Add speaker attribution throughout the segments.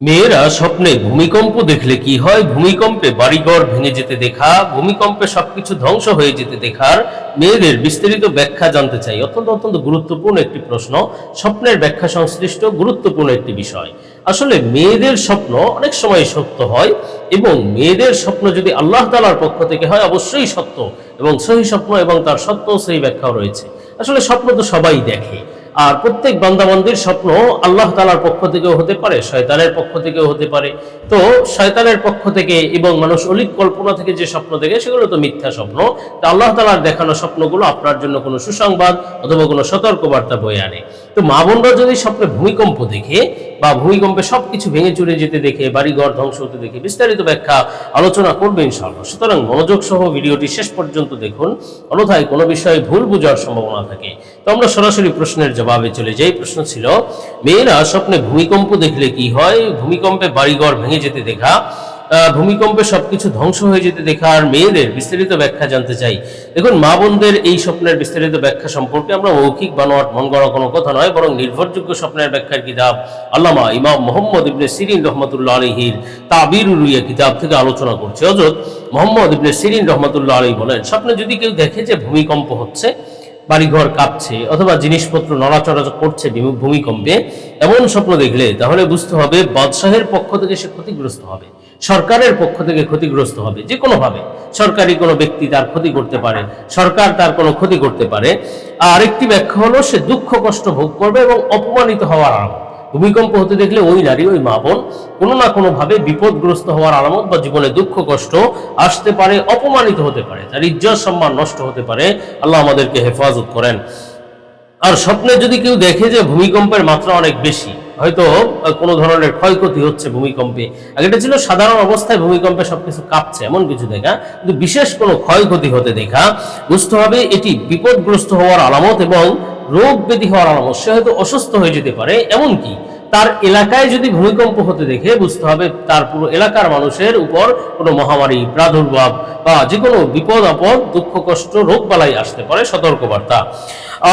Speaker 1: মেয়েরা স্বপ্নে ভূমিকম্প দেখলে কি হয়? ভূমিকম্পে বাড়িঘর ভেঙে যেতে দেখা, ভূমিকম্পে সবকিছু ধ্বংস হয়ে যেতে দেখার মেয়েদের বিস্তারিত ব্যাখ্যা জানতে চাই। অত্যন্ত অত্যন্ত গুরুত্বপূর্ণ একটি প্রশ্ন, স্বপ্নের ব্যাখ্যা সংশ্লিষ্ট গুরুত্বপূর্ণ একটি বিষয়। আসলে মেয়েদের স্বপ্ন অনেক সময় সত্য হয় এবং মেয়েদের স্বপ্ন যদি আল্লাহ তালার পক্ষ থেকে হয়, অবশ্যই সত্য এবং সহি স্বপ্ন এবং তার সত্য সেই ব্যাখ্যাও রয়েছে। আসলে স্বপ্ন তো সবাই দেখে। আর প্রত্যেক বান্দাবন্দির স্বপ্ন আল্লাহ তালার পক্ষ থেকেও হতে পারে, শয়তানের পক্ষ থেকেও হতে পারে। তো শয়তানের পক্ষ থেকে এবং মানুষ অলিক কল্পনা থেকে যে স্বপ্ন দেখে, সেগুলো তো মিথ্যা স্বপ্ন। তা আল্লাহ তালার দেখানো স্বপ্নগুলো আপনার জন্য কোনো সুসংবাদ অথবা কোনো সতর্কবার্তা বয়ে আনে। তো মা বোনরা যদি স্বপ্নে ভূমিকম্প দেখে বা ভূমিকম্পে সবকিছু ভেঙে চুরে যেতে দেখে, বাড়িঘর ধ্বংস হতে দেখে বিস্তারিত ব্যাখ্যা আলোচনা করবে ইনশাআল্লাহ। সুতরাং মনোযোগ সহ ভিডিওটি শেষ পর্যন্ত দেখুন। অন্যথায় কোনো বিষয়ে ভুল বোঝার সম্ভাবনা থাকে। তো আমরা সরাসরি প্রশ্নের জবাবে চলে যাই। প্রশ্ন ছিল, মেয়েরা স্বপ্নে ভূমিকম্প দেখলে কি হয়? ভূমিকম্পে বাড়িঘর ভেঙে যেতে দেখা ভূমিকম্পে সবকিছু ধ্বংস হয়ে যেতে দেখা আর মেয়েদের বিস্তারিত ব্যাখ্যা জানতে চাই। দেখুন, মা বোনদের এই স্বপ্নের বিস্তারিত ব্যাখ্যা সম্পর্কে আমরা মৌখিক বানোয়াট মন গড়া কোনো কথা নয়, বরং নির্ভরযোগ্য স্বপ্নের ব্যাখ্যার কিতাব আল্লামা ইমাম মোহাম্মদ ইবনে সিরিন রহমতুল্লাহ আলহির তাবির উরুইয়া কিতাব থেকে আলোচনা করছে। অজত মোহাম্মদ ইবনে সিরিন রহমতুল্লাহ আলী বলেন, স্বপ্নে যদি কেউ দেখে যে ভূমিকম্প হচ্ছে, বাড়িঘর কাঁপছে, অথবা জিনিসপত্র নড়াচড়া করছে ভূমিকম্পে, এমন স্বপ্ন দেখলে তাহলে বুঝতে হবে বাদশাহের পক্ষ থেকে সে ক্ষতিগ্রস্ত হবে। সরকারের পক্ষ থেকে ক্ষতিগ্রস্ত হবে, যে কোনোভাবে। সরকারি কোনো ব্যক্তি তার ক্ষতি করতে পারে, সরকার তার কোনো ক্ষতি করতে পারে। আর একটি ব্যাখ্যা হলো, সে দুঃখ কষ্ট ভোগ করবে এবং অপমানিত হওয়ার আরাম ভূমিকম্প হতে দেখলে ওই নারী, ওই মা বোন কোনো না কোনো ভাবে বিপদগ্রস্ত হওয়ার আলামত বা জীবনে দুঃখ কষ্ট আসতে পারে, অপমানিত হতে পারে, তার ইজ্জত সম্মান নষ্ট হতে পারে। আল্লাহ আমাদেরকে হেফাজত করেন। আর স্বপ্নে যদি কেউ দেখে যে ভূমিকম্পের মাত্রা অনেক বেশি হয়তো কোনো ধরনের ক্ষয়ক্ষতি হচ্ছে ভূমিকম্পে। আগে এটা ছিল সাধারণ অবস্থায় ভূমিকম্পে সবকিছু কাঁপছে, এমন কিছু দেখা কিন্তু বিশেষ কোনো ক্ষয়ক্ষতি হতে দেখা, বুঝতে হবে এটি বিপদগ্রস্ত হওয়ার আলামত এবং রোগ ব্যাধি হওয়ার আলামত। সে হয়তো অসুস্থ হয়ে যেতে পারে, এমনকি তার এলাকায় যদি ভূমিকম্প হতে দেখে বুঝতে হবে তার পুরো এলাকার মানুষের উপর কোনো মহামারী, প্রাদুর্ভাব বা যে কোনো বিপদ, আপদ, দুঃখ, কষ্ট, রোগ বালাই আসতে পারে, সতর্কবার্তা।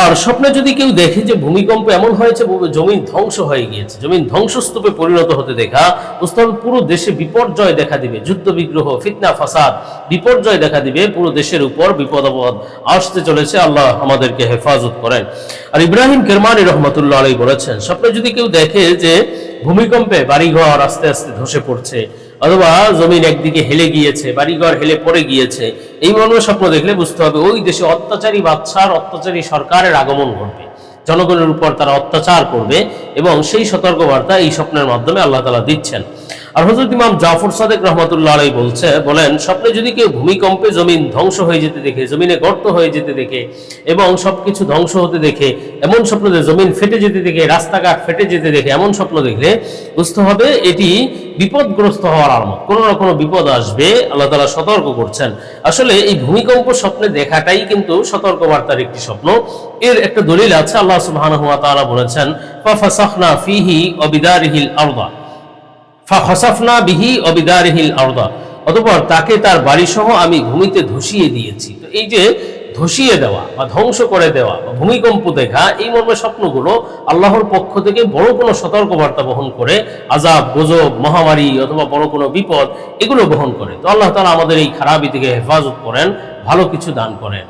Speaker 1: আর স্বপ্নে যদি কেউ দেখে যে ভূমিকম্প এমন হয়েছে জমিন ধ্বংস হয়ে গিয়েছে, জমিন ধ্বংসস্তূপে পরিণত হতে দেখা বুঝতে হবে পুরো দেশে বিপর্যয় দেখা দিবে, যুদ্ধ বিগ্রহ, ফিতনা, ফাসাদ বিপর্যয় দেখা দিবে, পুরো দেশের উপর বিপদ, আপদ আসতে চলেছে, আল্লাহ আমাদেরকে হেফাজত করেন। আর ইব্রাহিম কেরমানি রহমতুল্লাহ আলাই বলেছেন, স্বপ্নে যদি কেউ দেখে যে ভূমিকম্পে বাড়িঘর আস্তে আস্তে ধসে পড়ছে, অথবা জমিন একদিকে হেলে গিয়েছে, বাড়িঘর হেলে পড়ে গিয়েছে, এই মর্মের স্বপ্ন দেখলে বুঝতে হবে ওই দেশে অত্যাচারী বাদশার, অত্যাচারী সরকারের আগমন ঘটবে। জনগণের উপর তারা অত্যাচার করবে এবং সেই সতর্কবার্তা এই স্বপ্নের মাধ্যমে আল্লাহ তালা দিচ্ছেন। আর হজরত ইমাম জাফর সাদেক রহমতুল্লাহ আলাই বলছে, বলেন, স্বপ্নে যদি কেউ ভূমিকম্পে জমিন ধ্বংস হয়ে যেতে দেখে, জমিনে গর্ত হয়ে যেতে দেখে, এবং সবকিছু ধ্বংস হতে দেখে, এমন স্বপ্ন যে জমিন ফেটে যেতে দেখে, রাস্তাঘাট ফেটে যেতে দেখে, এমন স্বপ্ন দেখলে বুঝতে হবে এটি বিপদগ্রস্ত হওয়ার আলামত কোনো না কোনো বিপদ আসবে, আল্লাহ তালা সতর্ক করছেন। আসলে এই ভূমিকম্প স্বপ্নে দেখাটাই কিন্তু সতর্কবার্তার একটি স্বপ্ন। এর একটা দলিল আছে, আল্লাহ তাআলা বলেছেন, ফাফাসাখনা ফিহি অবিদারিহিল আরদা। ফাখসাফনা বিহি অবিদারিহিল আরদা। অতঃপর তাকে তার বাড়ি সহ আমি ভূমিতে ধসিয়ে দিয়েছি। তো এই যে ধসিয়ে দেওয়া বা ধ্বংস করে দেওয়া বা ভূমিকম্প দেখা, এই মর্মে স্বপ্নগুলো আল্লাহর পক্ষ থেকে বড় কোনো সতর্কবার্তা বহন করে আজাব গজব, মহামারী অথবা বড় কোনো বিপদ, এগুলো বহন করে। তো আল্লাহ তাআলা আমাদের এই খারাপি থেকে হেফাজত করেন, ভালো কিছু দান করেন।